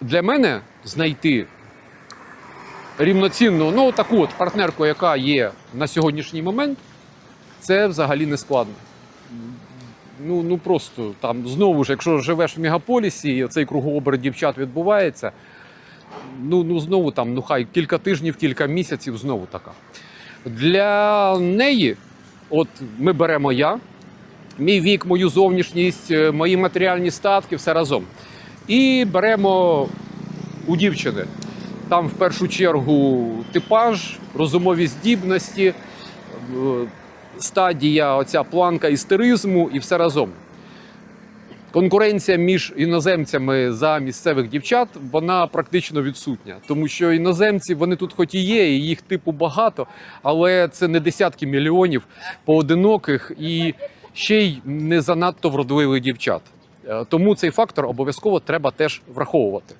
для мене знайти рівноцінну, ну таку от партнерку, яка є на сьогоднішній момент, це взагалі не складно. Ну, ну просто там знову ж, якщо живеш в мегаполісі, і цей кругооберт дівчат відбувається, ну, ну знову там, ну хай кілька тижнів, кілька місяців знову така. Для неї, от ми беремо я, мій вік, мою зовнішність, е, мої матеріальні статки, все разом. І беремо у дівчини. Там в першу чергу типаж, розумові здібності, е, стадія, оця планка істеризму і все разом. Конкуренція між іноземцями за місцевих дівчат вона практично відсутня, тому що іноземці вони тут хоч і є, і їх типу багато, але це не десятки мільйонів поодиноких і ще й не занадто вродливих дівчат. Е, Тому цей фактор обов'язково треба теж враховувати.